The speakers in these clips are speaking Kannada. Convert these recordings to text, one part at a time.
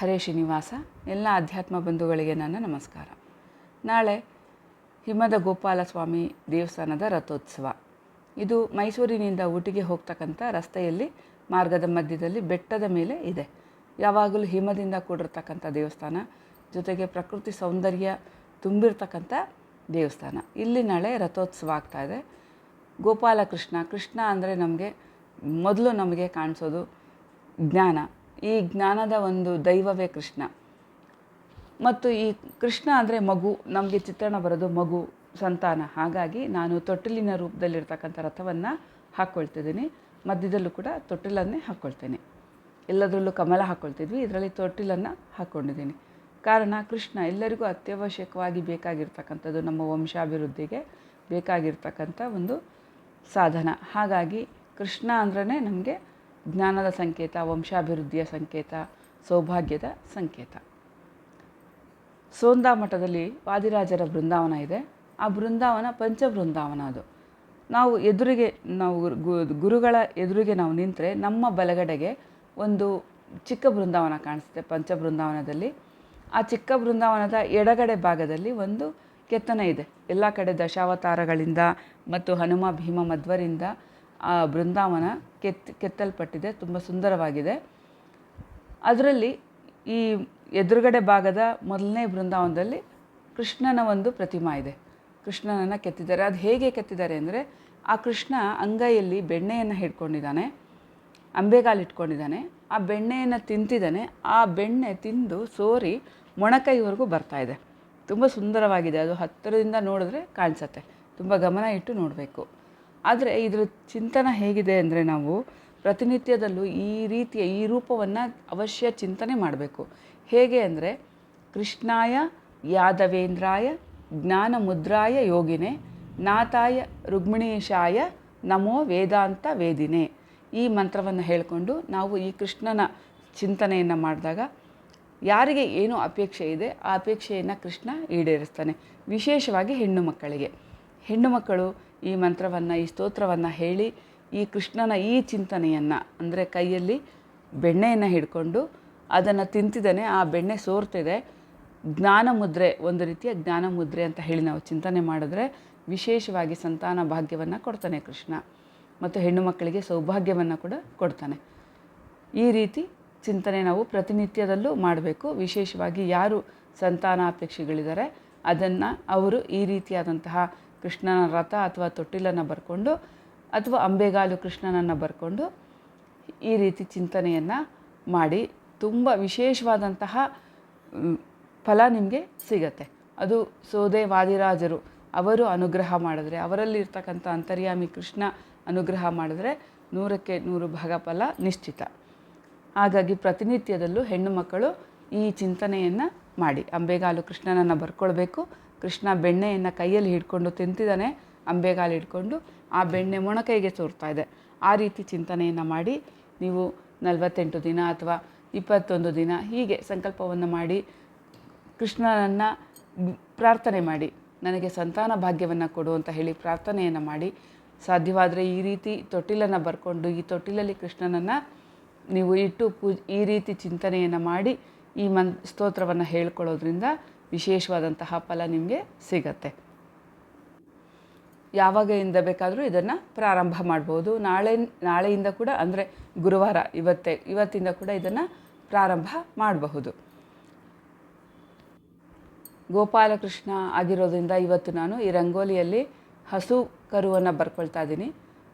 ಹರೇ ಶ್ರೀನಿವಾಸ, ಎಲ್ಲ ಅಧ್ಯಾತ್ಮ ಬಂಧುಗಳಿಗೆ ನನ್ನ ನಮಸ್ಕಾರ. ನಾಳೆ ಹಿಮದ ಗೋಪಾಲಸ್ವಾಮಿ ದೇವಸ್ಥಾನದ ರಥೋತ್ಸವ. ಇದು ಮೈಸೂರಿನಿಂದ ಊಟಿಗೆ ಹೋಗ್ತಕ್ಕಂಥ ರಸ್ತೆಯಲ್ಲಿ, ಮಾರ್ಗದ ಮಧ್ಯದಲ್ಲಿ ಬೆಟ್ಟದ ಮೇಲೆ ಇದೆ. ಯಾವಾಗಲೂ ಹಿಮದಿಂದ ಕೂಡಿರ್ತಕ್ಕಂಥ ದೇವಸ್ಥಾನ, ಜೊತೆಗೆ ಪ್ರಕೃತಿ ಸೌಂದರ್ಯ ತುಂಬಿರ್ತಕ್ಕಂಥ ದೇವಸ್ಥಾನ. ಇಲ್ಲಿ ನಾಳೆ ರಥೋತ್ಸವ ಆಗ್ತಾ ಇದೆ. ಗೋಪಾಲಕೃಷ್ಣ, ಕೃಷ್ಣ ಅಂದರೆ ನಮಗೆ ಮೊದಲು ನಮಗೆ ಕಾಣಿಸೋದು ಜ್ಞಾನ. ಈ ಜ್ಞಾನದ ಒಂದು ದೈವವೇ ಕೃಷ್ಣ. ಮತ್ತು ಈ ಕೃಷ್ಣ ಅಂದರೆ ಮಗು, ನಮಗೆ ಚಿತ್ರಣ ಬರೋದು ಮಗು, ಸಂತಾನ. ಹಾಗಾಗಿ ನಾನು ತೊಟ್ಟಿಲಿನ ರೂಪದಲ್ಲಿರ್ತಕ್ಕಂಥ ರಥವನ್ನು ಹಾಕ್ಕೊಳ್ತಿದ್ದೀನಿ ಮಧ್ಯದಲ್ಲೂ ಕೂಡ ತೊಟ್ಟಿಲನ್ನೇ ಹಾಕ್ಕೊಳ್ತೇನೆ ಎಲ್ಲದರಲ್ಲೂ ಕಮಲ ಹಾಕ್ಕೊಳ್ತಿದ್ವಿ ಇದರಲ್ಲಿ ತೊಟ್ಟಿಲನ್ನು ಹಾಕ್ಕೊಂಡಿದ್ದೀನಿ ಕಾರಣ ಕೃಷ್ಣ ಎಲ್ಲರಿಗೂ ಅತ್ಯವಶ್ಯಕವಾಗಿ ಬೇಕಾಗಿರ್ತಕ್ಕಂಥದ್ದು ನಮ್ಮ ವಂಶಾಭಿವೃದ್ಧಿಗೆ ಬೇಕಾಗಿರ್ತಕ್ಕಂಥ ಒಂದು ಸಾಧನ. ಹಾಗಾಗಿ ಕೃಷ್ಣ ಅಂದ್ರೇ ನಮಗೆ ಜ್ಞಾನದ ಸಂಕೇತ, ವಂಶಾಭಿವೃದ್ಧಿಯ ಸಂಕೇತ, ಸೌಭಾಗ್ಯದ ಸಂಕೇತ. ಸೋಂದಾ ಮಠದಲ್ಲಿ ವಾದಿರಾಜರ ಬೃಂದಾವನ ಇದೆ. ಆ ಬೃಂದಾವನ ಪಂಚ ಬೃಂದಾವನ ಅದು. ನಾವು ಎದುರಿಗೆ, ನಾವು ಗುರುಗಳ ಎದುರಿಗೆ ನಾವು ನಿಂತರೆ ನಮ್ಮ ಬಲಗಡೆಗೆ ಒಂದು ಚಿಕ್ಕ ಬೃಂದಾವನ ಕಾಣಿಸುತ್ತೆ ಪಂಚ ಬೃಂದಾವನದಲ್ಲಿ. ಆ ಚಿಕ್ಕ ಬೃಂದಾವನದ ಎಡಗಡೆ ಭಾಗದಲ್ಲಿ ಒಂದು ಕೆತ್ತನೆ ಇದೆ. ಎಲ್ಲ ಕಡೆ ದಶಾವತಾರಗಳಿಂದ ಮತ್ತು ಹನುಮ ಭೀಮ ಮಧ್ವರಿಂದ ಆ ಬೃಂದಾವನ ಕೆತ್, ಕೆತ್ತಲ್ಪಟ್ಟಿದೆ, ತುಂಬ ಸುಂದರವಾಗಿದೆ. ಅದರಲ್ಲಿ ಈ ಎದುರುಗಡೆ ಭಾಗದ ಮೊದಲನೇ ಬೃಂದಾವನದಲ್ಲಿ ಕೃಷ್ಣನ ಒಂದು ಪ್ರತಿಮಾ ಇದೆ. ಕೃಷ್ಣನನ್ನು ಕೆತ್ತಿದ್ದಾರೆ. ಅದು ಹೇಗೆ ಕೆತ್ತಿದ್ದಾರೆ ಅಂದರೆ, ಆ ಕೃಷ್ಣ ಅಂಗೈಯಲ್ಲಿ ಬೆಣ್ಣೆಯನ್ನು ಹಿಡ್ಕೊಂಡಿದ್ದಾನೆ, ಅಂಬೆಗಾಲು ಇಟ್ಕೊಂಡಿದ್ದಾನೆ, ಆ ಬೆಣ್ಣೆಯನ್ನು ತಿಂತಿದ್ದಾನೆ, ಆ ಬೆಣ್ಣೆ ತಿಂದು ಸೋರಿ ಮೊಣಕೈವರೆಗೂ ಇದೆ. ತುಂಬ ಸುಂದರವಾಗಿದೆ. ಅದು ಹತ್ತಿರದಿಂದ ನೋಡಿದ್ರೆ ಕಾಣಿಸತ್ತೆ. ತುಂಬ ಗಮನ ಇಟ್ಟು ನೋಡಬೇಕು. ಆದರೆ ಇದರ ಚಿಂತನ ಹೇಗಿದೆ ಅಂದರೆ ನಾವು ಪ್ರತಿನಿತ್ಯದಲ್ಲೂ ಈ ರೀತಿಯ ಈ ರೂಪವನ್ನು ಅವಶ್ಯ ಚಿಂತನೆ ಮಾಡಬೇಕು. ಹೇಗೆ ಅಂದರೆ ಕೃಷ್ಣಾಯ ಯಾದವೇಂದ್ರಾಯ ಜ್ಞಾನ ಮುದ್ರಾಯ ಯೋಗಿನೇ ನಾತಾಯ ರುಗ್ಮಿಣೀಶಾಯ ನಮೋ ವೇದಾಂತ ವೇದಿನೇ. ಈ ಮಂತ್ರವನ್ನು ಹೇಳಿಕೊಂಡು ನಾವು ಈ ಕೃಷ್ಣನ ಚಿಂತನೆಯನ್ನು ಮಾಡಿದಾಗ ಯಾರಿಗೆ ಏನು ಅಪೇಕ್ಷೆ ಇದೆ ಆ ಅಪೇಕ್ಷೆಯನ್ನು ಕೃಷ್ಣ ಈಡೇರಿಸ್ತಾನೆ, ವಿಶೇಷವಾಗಿ ಹೆಣ್ಣು ಮಕ್ಕಳಿಗೆ. ಹೆಣ್ಣು ಮಕ್ಕಳು ಈ ಮಂತ್ರವನ್ನು, ಈ ಸ್ತೋತ್ರವನ್ನು ಹೇಳಿ ಈ ಕೃಷ್ಣನ ಈ ಚಿಂತನೆಯನ್ನು, ಅಂದರೆ ಕೈಯಲ್ಲಿ ಬೆಣ್ಣೆಯನ್ನು ಹಿಡ್ಕೊಂಡು ಅದನ್ನು ತಿಂತಿದ್ದಾನೆ, ಆ ಬೆಣ್ಣೆ ಸೋರ್ತಿದೆ. ಜ್ಞಾನ ಮುದ್ರೆ, ಒಂದು ರೀತಿಯ ಜ್ಞಾನ ಮುದ್ರೆ ಅಂತ ಹೇಳಿ ನಾವು ಚಿಂತನೆ ಮಾಡಿದ್ರೆ ವಿಶೇಷವಾಗಿ ಸಂತಾನ ಭಾಗ್ಯವನ್ನು ಕೊಡ್ತಾನೆ ಕೃಷ್ಣ. ಮತ್ತು ಹೆಣ್ಣು ಮಕ್ಕಳಿಗೆ ಸೌಭಾಗ್ಯವನ್ನು ಕೂಡ ಕೊಡ್ತಾನೆ. ಈ ರೀತಿ ಚಿಂತನೆ ನಾವು ಪ್ರತಿನಿತ್ಯದಲ್ಲೂ ಮಾಡಬೇಕು. ವಿಶೇಷವಾಗಿ ಯಾರು ಸಂತಾನಾಪೇಕ್ಷೆಗಳಿದ್ದಾರೆ, ಅದನ್ನು ಅವರು ಈ ರೀತಿಯಾದಂತಹ ಕೃಷ್ಣನ ರಥ ಅಥವಾ ತೊಟ್ಟಿಲನ್ನು ಬರ್ಕೊಂಡು ಅಥವಾ ಅಂಬೆಗಾಲು ಕೃಷ್ಣನನ್ನು ಬರ್ಕೊಂಡು ಈ ರೀತಿ ಚಿಂತನೆಯನ್ನು ಮಾಡಿ ತುಂಬ ವಿಶೇಷವಾದಂತಹ ಫಲ ನಿಮಗೆ ಸಿಗತ್ತೆ. ಅದು ಸೋದೆ ವಾದಿರಾಜರು ಅವರು ಅನುಗ್ರಹ ಮಾಡಿದ್ರೆ, ಅವರಲ್ಲಿ ಇರ್ತಕ್ಕಂಥ ಅಂತರ್ಯಾಮಿ ಕೃಷ್ಣ ಅನುಗ್ರಹ ಮಾಡಿದ್ರೆ ನೂರಕ್ಕೆ ನೂರು ಭಾಗ ಫಲ ನಿಶ್ಚಿತ. ಹಾಗಾಗಿ ಪ್ರತಿನಿತ್ಯದಲ್ಲೂ ಹೆಣ್ಣು ಮಕ್ಕಳು ಈ ಚಿಂತನೆಯನ್ನು ಮಾಡಿ, ಅಂಬೆಗಾಲು ಕೃಷ್ಣನನ್ನು ಬರ್ಕೊಳ್ಬೇಕು. ಕೃಷ್ಣ ಬೆಣ್ಣೆಯನ್ನು ಕೈಯಲ್ಲಿ ಹಿಡ್ಕೊಂಡು ತಿಂತಿದ್ದಾನೆ ಅಂಬೆಗಾಲು ಹಿಡ್ಕೊಂಡು ಆ ಬೆಣ್ಣೆ ಮೊಣಕೈಗೆ ಸೋರ್ತಾ ಇದೆ. ಆ ರೀತಿ ಚಿಂತನೆಯನ್ನು ಮಾಡಿ ನೀವು ನಲವತ್ತೆಂಟು ದಿನ ಅಥವಾ ಇಪ್ಪತ್ತೊಂದು ದಿನ ಹೀಗೆ ಸಂಕಲ್ಪವನ್ನು ಮಾಡಿ, ಕೃಷ್ಣನನ್ನು ಪ್ರಾರ್ಥನೆ ಮಾಡಿ, ನನಗೆ ಸಂತಾನ ಭಾಗ್ಯವನ್ನು ಕೊಡು ಅಂತ ಹೇಳಿ ಪ್ರಾರ್ಥನೆಯನ್ನು ಮಾಡಿ, ಸಾಧ್ಯವಾದರೆ ಈ ರೀತಿ ತೊಟ್ಟಿಲನ್ನು ಬರ್ಕೊಂಡು ಈ ತೊಟ್ಟಿಲಲ್ಲಿ ಕೃಷ್ಣನನ್ನು ನೀವು ಇಟ್ಟು ಪೂಜ್ ಈ ರೀತಿ ಚಿಂತನೆಯನ್ನು ಮಾಡಿ ಈ ಮನ್, ಸ್ತೋತ್ರವನ್ನು ಹೇಳ್ಕೊಳ್ಳೋದ್ರಿಂದ ವಿಶೇಷವಾದಂತಹ ಫಲ ನಿಮಗೆ ಸಿಗತ್ತೆ. ಯಾವಾಗಿಂದ ಬೇಕಾದರೂ ಇದನ್ನು ಪ್ರಾರಂಭ ಮಾಡ್ಬೋದು. ನಾಳೆ, ನಾಳೆಯಿಂದ ಕೂಡ ಅಂದರೆ ಗುರುವಾರ, ಇವತ್ತೇ, ಇವತ್ತಿಂದ ಕೂಡ ಇದನ್ನು ಪ್ರಾರಂಭ ಮಾಡಬಹುದು. ಗೋಪಾಲಕೃಷ್ಣ ಆಗಿರೋದ್ರಿಂದ ಇವತ್ತು ನಾನು ಈ ರಂಗೋಲಿಯಲ್ಲಿ ಹಸು ಕರುವನ್ನು ಬರ್ಕೊಳ್ತಾ ಇದ್ದೀನಿ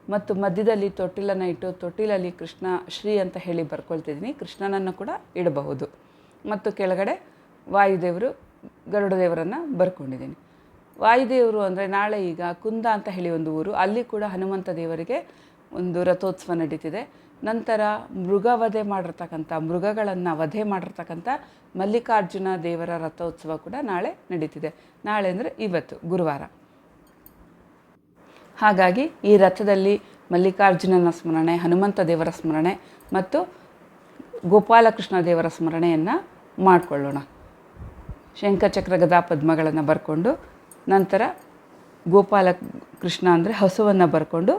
ಮತ್ತು ಮಧ್ಯದಲ್ಲಿ ತೊಟ್ಟಿಲನ್ನು ಇಟ್ಟು ತೊಟ್ಟಿಲಲ್ಲಿ ಕೃಷ್ಣ ಶ್ರೀ ಅಂತ ಹೇಳಿ ಬರ್ಕೊಳ್ತಿದ್ದೀನಿ ಕೃಷ್ಣನನ್ನು ಕೂಡ ಇಡಬಹುದು. ಮತ್ತು ಕೆಳಗಡೆ ವಾಯುದೇವರು ಗರುಡ ದೇವರನ್ನು ಬರ್ಕೊಂಡಿದ್ದೀನಿ. ವಾಯುದೇವರು ಅಂದರೆ ನಾಳೆ ಈಗ ಕುಂದ ಅಂತ ಹೇಳಿ ಒಂದು ಊರು. ಅಲ್ಲಿ ಕೂಡ ಹನುಮಂತ ದೇವರಿಗೆ ಒಂದು ರಥೋತ್ಸವ ನಡೀತಿದೆ. ನಂತರ ಮೃಗ ವಧೆ ಮಾಡಿರ್ತಕ್ಕಂಥ, ಮೃಗಗಳನ್ನು ವಧೆ ಮಾಡಿರ್ತಕ್ಕಂಥ ಮಲ್ಲಿಕಾರ್ಜುನ ದೇವರ ರಥೋತ್ಸವ ಕೂಡ ನಾಳೆ ನಡೀತಿದೆ. ನಾಳೆ ಅಂದರೆ ಇವತ್ತು, ಗುರುವಾರ. ಹಾಗಾಗಿ ಈ ರಥದಲ್ಲಿ ಮಲ್ಲಿಕಾರ್ಜುನನ ಸ್ಮರಣೆ, ಹನುಮಂತ ದೇವರ ಸ್ಮರಣೆ ಮತ್ತು ಗೋಪಾಲಕೃಷ್ಣ ದೇವರ ಸ್ಮರಣೆಯನ್ನು ಮಾಡಿಕೊಳ್ಳೋಣ. ಶಂಖಚಕ್ರ ಗದಾ ಪದ್ಮಗಳನ್ನು ಬರ್ಕೊಂಡು ನಂತರ ಗೋಪಾಲ ಕೃಷ್ಣ ಅಂದರೆ ಹಸುವನ್ನು ಬರ್ಕೊಂಡು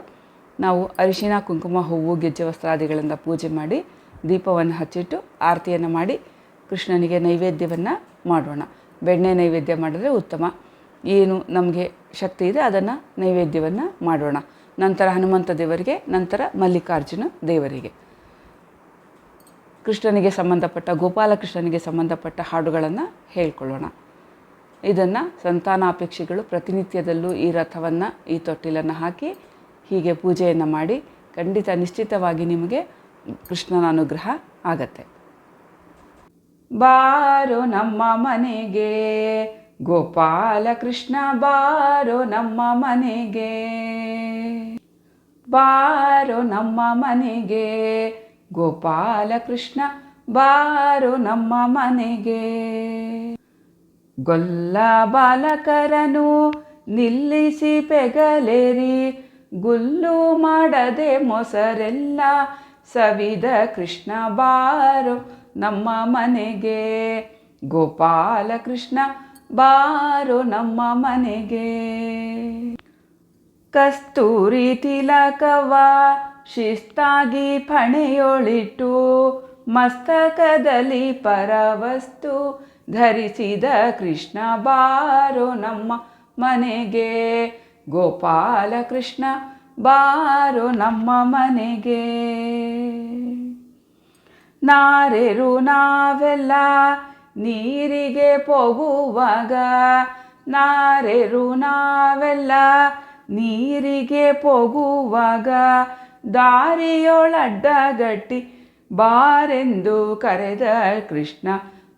ನಾವು ಅರಿಶಿನ ಕುಂಕುಮ, ಹೂವು, ಗೆಜ್ಜೆ ವಸ್ತ್ರಾದಿಗಳಿಂದ ಪೂಜೆ ಮಾಡಿ ದೀಪವನ್ನು ಹಚ್ಚಿಟ್ಟು ಆರತಿಯನ್ನು ಮಾಡಿ ಕೃಷ್ಣನಿಗೆ ನೈವೇದ್ಯವನ್ನು ಮಾಡೋಣ. ಬೆಣ್ಣೆ ನೈವೇದ್ಯ ಮಾಡಿದ್ರೆ ಉತ್ತಮ. ಏನು ನಮಗೆ ಶಕ್ತಿ ಇದೆ ಅದನ್ನು ನೈವೇದ್ಯವನ್ನು ಮಾಡೋಣ. ನಂತರ ಹನುಮಂತ ದೇವರಿಗೆ, ನಂತರ ಮಲ್ಲಿಕಾರ್ಜುನ ದೇವರಿಗೆ. ಕೃಷ್ಣನಿಗೆ ಸಂಬಂಧಪಟ್ಟ, ಗೋಪಾಲಕೃಷ್ಣನಿಗೆ ಸಂಬಂಧಪಟ್ಟ ಹಾಡುಗಳನ್ನು ಹೇಳ್ಕೊಳ್ಳೋಣ. ಇದನ್ನು ಸಂತಾನಾಪೇಕ್ಷಿಗಳು ಪ್ರತಿನಿತ್ಯದಲ್ಲೂ ಈ ರಥವನ್ನು, ಈ ತೊಟ್ಟಿಲನ್ನು ಹಾಕಿ ಹೀಗೆ ಪೂಜೆಯನ್ನು ಮಾಡಿ ಖಂಡಿತ ನಿಶ್ಚಿತವಾಗಿ ನಿಮಗೆ ಕೃಷ್ಣನ ಅನುಗ್ರಹ ಆಗತ್ತೆ. ಬಾರೋ ನಮ್ಮ ಮನೆಗೆ ಗೋಪಾಲ ಕೃಷ್ಣ ಬಾರೋ ನಮ್ಮ ಮನೆಗೆ. ಬಾರೋ ನಮ್ಮ ಮನೆಗೆ ಗೋಪಾಲ ಕೃಷ್ಣ ಬಾರು ನಮ್ಮ ಮನೆಗೆ. ಗೊಲ್ಲ ಬಾಲಕರನು ನಿಲ್ಲಿಸಿ ಪೆಗಲೇರಿ, ಗುಲ್ಲು ಮಾಡದೆ ಮೊಸರೆಲ್ಲ ಸವಿದ ಕೃಷ್ಣ ಬಾರು ನಮ್ಮ ಮನೆಗೆ. ಗೋಪಾಲ ಕೃಷ್ಣ ಬಾರು ನಮ್ಮ ಮನೆಗೆ. ಕಸ್ತೂರಿ ತಿಲಕವ ಶಿಸ್ತಾಗಿ ಫಣೆಯೊಳಿಟ್ಟು ಮಸ್ತಕದಲ್ಲಿ ಪರವಸ್ತು ಧರಿಸಿದ ಕೃಷ್ಣ ಬಾರೋ ನಮ್ಮ ಮನೆಗೆ. ಗೋಪಾಲ ಕೃಷ್ಣ ಬಾರೋ ನಮ್ಮ ಮನೆಗೆ. ನಾರೆರು ನಾವೆಲ್ಲ ನೀರಿಗೆ ಹೋಗುವಾಗ ನಾರೆರು ನಾವೆಲ್ಲ ನೀರಿಗೆ ಹೋಗುವಾಗ ದಾರಿಯೊಳಡ್ಡಗಟ್ಟಿ ಬಾರೆಂದು ಕರೆದ ಕೃಷ್ಣ,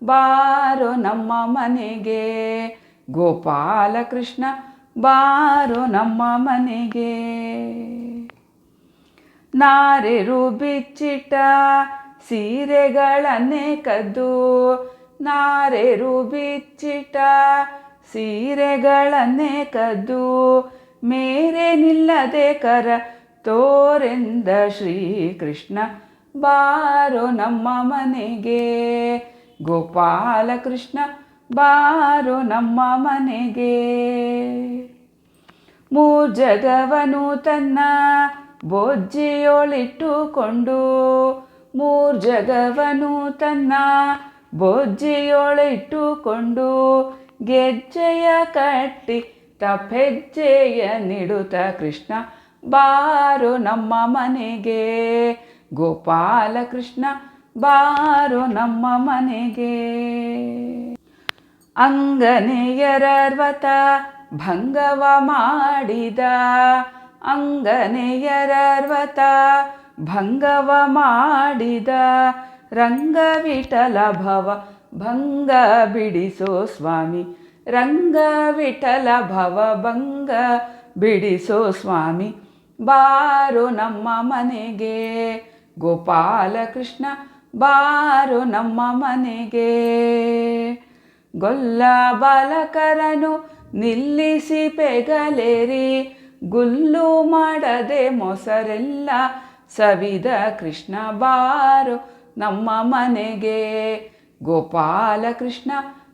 ಬಾರೋ ನಮ್ಮ ಮನೆಗೆ. ಗೋಪಾಲ ಕೃಷ್ಣ, ಬಾರೋ ನಮ್ಮ ಮನೆಗೆ. ನಾರೆರು ಬಿಚ್ಚಿಟ್ಟ ಸೀರೆಗಳನ್ನೇ ಕದ್ದು, ನಾರೆರು ಬಿಚ್ಚಿಟ್ಟ ಸೀರೆಗಳನ್ನೇ ಕದ್ದು, ಮೇರೆ ನಿಲ್ಲದೆ ಕರ ತೋರೆಂದ ಶ್ರೀಕೃಷ್ಣ, ಬಾರೋ ನಮ್ಮ ಮನೆಗೆ. ಗೋಪಾಲ ಕೃಷ್ಣ ಬಾರೋ ನಮ್ಮ ಮನೆಗೆ. ಮೂರ್ಜಗವನು ತನ್ನ ಬೊಜ್ಜಿಯೊಳಿಟ್ಟುಕೊಂಡು ಮೂರ್ಜಗವನು ತನ್ನ ಬೊಜ್ಜಿಯೊಳಿಟ್ಟುಕೊಂಡು, ಗೆಜ್ಜೆಯ ಕಟ್ಟಿ ತಪ್ಪೆಜ್ಜೆಯ ನೀಡುತ್ತ ಕೃಷ್ಣ ಬಾರೋ ನಮ್ಮ ಮನೆಗೆ. ಗೋಪಾಲಕೃಷ್ಣ, ಬಾರೋ ನಮ್ಮ ಮನೆಗೆ. ಅಂಗನೆಯರರ್ವತ ಭಂಗವ ಮಾಡಿದ. ಅಂಗನೆಯರರ್ವತ ಭಂಗವ ಮಾಡಿದ. ರಂಗವಿಠಲ ಭವ ಭಂಗ ಬಿಡಿಸೋ ಸ್ವಾಮಿ. ರಂಗ ವಿಠಲ ಭವ ಭಂಗ ಬಿಡಿಸೋ ಸ್ವಾಮಿ. ಬಾರೋ ನಮ್ಮ ಮನೆಗೆ. ಗೋಪಾಲ ಕೃಷ್ಣ, ಬಾರು ನಮ್ಮ ಮನೆಗೆ. ಗೊಲ್ಲ ಬಾಲಕರನು ನಿಲ್ಲಿಸಿ ಪೆಗಲೇರಿ. ಗುಲ್ಲು ಮಾಡದೆ ಮೊಸರೆಲ್ಲ ಸವಿದ ಕೃಷ್ಣ, ಬಾರು ನಮ್ಮ ಮನೆಗೆ. ಗೋಪಾಲ ಕೃಷ್ಣ,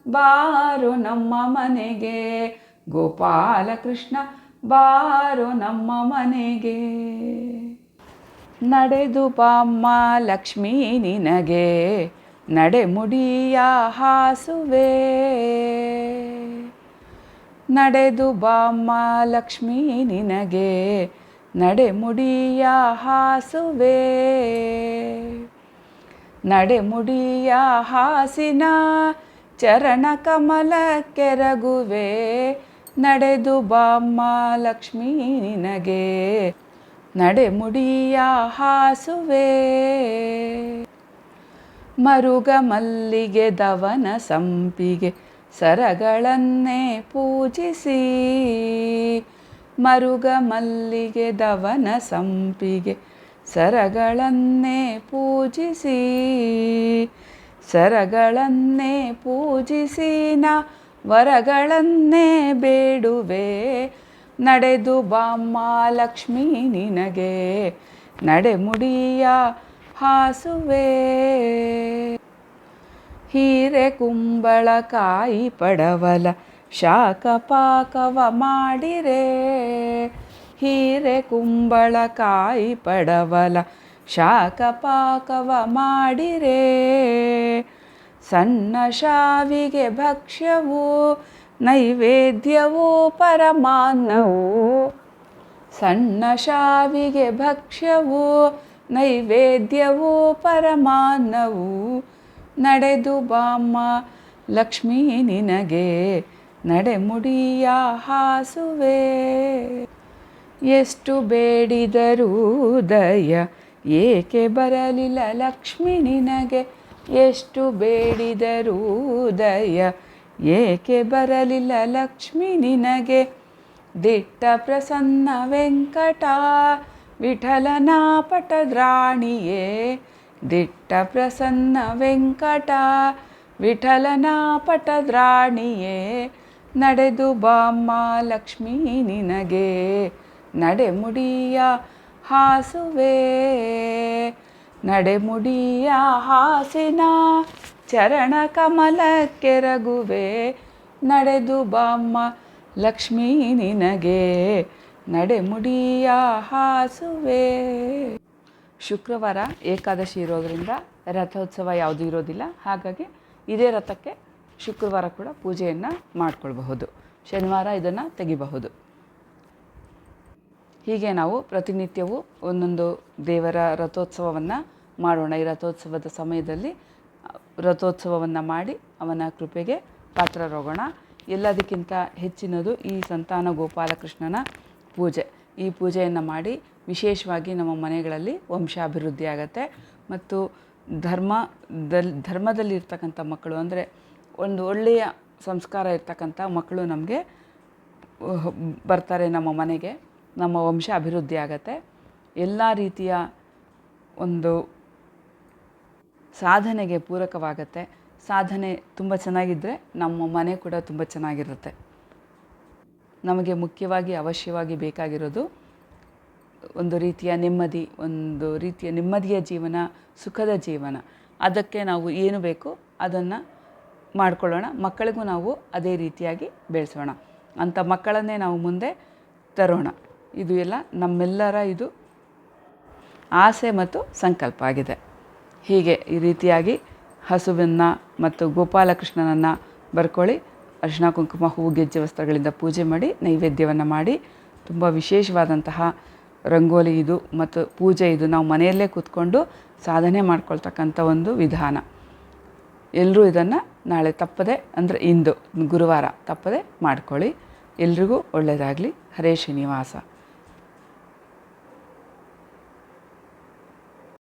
ಬಾರು ನಮ್ಮ ಮನೆಗೆ. ಗೋಪಾಲ ಕೃಷ್ಣ ಬಾರೋ ನಮ್ಮ ಮನೆಗೆ. ನಡೆದು ಬಾಮ್ಮ ಲಕ್ಷ್ಮೀ ನಿನಗೆ. ನಡೆಮುಡಿಯ ಹಾಸುವೆ. ನಡೆದು ಬಾಮ್ಮ ಲಕ್ಷ್ಮೀ ನಿನಗೆ. ನಡೆಮುಡಿಯ ಹಾಸುವೆ. ನಡೆಮುಡಿಯ ಹಾಸಿನ ಚರಣ ಕಮಲ ಕೆರಗುವೆ ನಡೆದು ಬಾಮ್ಮ ಲಕ್ಷ್ಮೀ, ನಿನಗೆ ನಡೆಮುಡಿಯ ಹಾಸುವೆ. ಮರುಗ ಮಲ್ಲಿಗೆ ದವನ ಸಂಪಿಗೆ ಸರಗಳನ್ನೇ ಪೂಜಿಸಿ. ಮರುಗ ಮಲ್ಲಿಗೆ ದವನ ಸಂಪಿಗೆ ಸರಗಳನ್ನೇ ಪೂಜಿಸಿ. ಸರಗಳನ್ನೇ ಪೂಜಿಸಿ ನಾ ವರಗಳನ್ನೇ ಬೇಡುವೆ. ನಡೆದು ಬಾಮ್ಮ ಲಕ್ಷ್ಮೀ ನಿನಗೆ. ನಡೆಮುಡಿಯ ಹಾಸುವೆ. ಹೀರೆ ಕುಂಬಳಕಾಯಿ ಪಡವಲ ಶಾಖ ಪಾಕವ ಮಾಡಿರೆ. ಹೀರೆ ಕುಂಬಳಕಾಯಿ ಪಡವಲ ಶಾಖ ಪಾಕವ ಮಾಡಿರೆ. ಸಣ್ಣ ಶಾವಿಗೆ ಭಕ್ಷ್ಯವು, ನೈವೇದ್ಯವೂ ಪರಮಾನ್ನವು. ಸಣ್ಣ ಶಾವಿಗೆ ಭಕ್ಷ್ಯವು, ನೈವೇದ್ಯವೂ ಪರಮಾನ್ನವು. ನಡೆದು ಬಾಮ್ಮ, ಲಕ್ಷ್ಮೀ ನಿನಗೆ ನಡೆಮುಡಿಯ ಹಾಸುವೆ. ಎಷ್ಟು ಬೇಡಿದರೂ ದಯ, ಏಕೆ ಬರಲಿಲ್ಲ ಲಕ್ಷ್ಮಿ ನಿನಗೆ? ಎಷ್ಟು ಬೇಡಿದರೂ ದಯ ಏಕೆ ಬರಲಿಲ್ಲ ಲಕ್ಷ್ಮಿ ನಿನಗೆ? ದಿಟ್ಟ ಪ್ರಸನ್ನ ವೆಂಕಟ ವಿಠಲನ ಪಟದ್ರಾಣಿಯೇ ದಿಟ್ಟ ಪ್ರಸನ್ನ ವೆಂಕಟ ವಿಠಲನ ಪಟದ್ರಾಣಿಯೇ ನಡೆದು ಬಾಮ್ಮ ಲಕ್ಷ್ಮೀ ನಿನಗೆ, ನಡೆಮುಡಿಯ ಹಾಸುವೆ? ನಡೆಮುಡಿಯ ಹಾಸಿನ ಚರಣ ಕಮಲಕ್ಕೆರಗುವೆ ನಡೆದು ಬಾಮ್ಮ ಲಕ್ಷ್ಮೀ ನಿನಗೆ ನಡೆಮುಡಿಯ ಹಾಸುವೆ. ಶುಕ್ರವಾರ ಏಕಾದಶಿ ಇರೋದರಿಂದ ರಥೋತ್ಸವ ಯಾವುದೂ ಇರೋದಿಲ್ಲ. ಹಾಗಾಗಿ ಇದೇ ರಥಕ್ಕೆ ಶುಕ್ರವಾರ ಕೂಡ ಪೂಜೆಯನ್ನು ಮಾಡಿಕೊಳ್ಬಹುದು. ಶನಿವಾರ ಇದನ್ನು ತೆಗಿಬಹುದು. ಹೀಗೆ ನಾವು ಪ್ರತಿನಿತ್ಯವೂ ಒಂದೊಂದು ದೇವರ ರಥೋತ್ಸವವನ್ನು ಮಾಡೋಣ. ಈ ರಥೋತ್ಸವದ ಸಮಯದಲ್ಲಿ, ರಥೋತ್ಸವವನ್ನು ಮಾಡಿ ಅವನ ಕೃಪೆಗೆ ಪಾತ್ರರಾಗೋಣ. ಎಲ್ಲದಕ್ಕಿಂತ ಹೆಚ್ಚಿನದು ಈ ಸಂತಾನ ಗೋಪಾಲಕೃಷ್ಣನ ಪೂಜೆ. ಈ ಪೂಜೆಯನ್ನು ಮಾಡಿ ವಿಶೇಷವಾಗಿ ನಮ್ಮ ಮನೆಗಳಲ್ಲಿ ವಂಶಾಭಿವೃದ್ಧಿ ಆಗತ್ತೆ. ಮತ್ತು ಧರ್ಮದಲ್ಲಿ ಧರ್ಮದಲ್ಲಿ ಇರ್ತಕ್ಕಂಥ ಮಕ್ಕಳು ಅಂದರೆ ಒಂದು ಒಳ್ಳೆಯ ಸಂಸ್ಕಾರ ಇರ್ತಕ್ಕಂಥ ಮಕ್ಕಳು ನಮಗೆ ಬರ್ತಾರೆ ನಮ್ಮ ಮನೆಗೆ. ನಮ್ಮ ವಂಶ ಅಭಿವೃದ್ಧಿ ಆಗತ್ತೆ. ಎಲ್ಲ ರೀತಿಯ ಒಂದು ಸಾಧನೆಗೆ ಪೂರಕವಾಗತ್ತೆ. ಸಾಧನೆ ತುಂಬ ಚೆನ್ನಾಗಿದ್ದರೆ ನಮ್ಮ ಮನೆ ಕೂಡ ತುಂಬ ಚೆನ್ನಾಗಿರುತ್ತೆ. ನಮಗೆ ಮುಖ್ಯವಾಗಿ ಅವಶ್ಯವಾಗಿ ಬೇಕಾಗಿರೋದು ಒಂದು ರೀತಿಯ ನೆಮ್ಮದಿ, ಒಂದು ರೀತಿಯ ನೆಮ್ಮದಿಯ ಜೀವನ, ಸುಖದ ಜೀವನ. ಅದಕ್ಕೆ ನಾವು ಏನು ಬೇಕು ಅದನ್ನು ಮಾಡಿಕೊಳ್ಳೋಣ. ಮಕ್ಕಳಿಗೂ ನಾವು ಅದೇ ರೀತಿಯಾಗಿ ಬೆಳೆಸೋಣ. ಅಂಥ ಮಕ್ಕಳನ್ನೇ ನಾವು ಮುಂದೆ ತರೋಣ. ಇದು ಎಲ್ಲ ನಮ್ಮೆಲ್ಲರ ಇದು ಆಸೆ ಮತ್ತು ಸಂಕಲ್ಪ ಆಗಿದೆ. ಹೀಗೆ ಈ ರೀತಿಯಾಗಿ ಹಸುವನ್ನು ಮತ್ತು ಗೋಪಾಲಕೃಷ್ಣನನ್ನು ಬರ್ಕೊಳ್ಳಿ. ಅರಿಶಿಣ ಕುಂಕುಮ ಹೂ ಗೆಜ್ಜೆ ವಸ್ತ್ರಗಳಿಂದ ಪೂಜೆ ಮಾಡಿ, ನೈವೇದ್ಯವನ್ನು ಮಾಡಿ. ತುಂಬ ವಿಶೇಷವಾದಂತಹ ರಂಗೋಲಿ ಇದು ಮತ್ತು ಪೂಜೆ ಇದು ನಾವು ಮನೆಯಲ್ಲೇ ಕೂತ್ಕೊಂಡು ಸಾಧನೆ ಮಾಡ್ಕೊಳ್ತಕ್ಕಂಥ ಒಂದು ವಿಧಾನ. ಎಲ್ಲರೂ ಇದನ್ನು ನಾಳೆ ತಪ್ಪದೆ, ಅಂದರೆ ಇಂದು ಗುರುವಾರ ತಪ್ಪದೆ ಮಾಡ್ಕೊಳ್ಳಿ. ಎಲ್ರಿಗೂ ಒಳ್ಳೆಯದಾಗಲಿ ಹರೇ ಶ್ರೀನಿವಾಸ.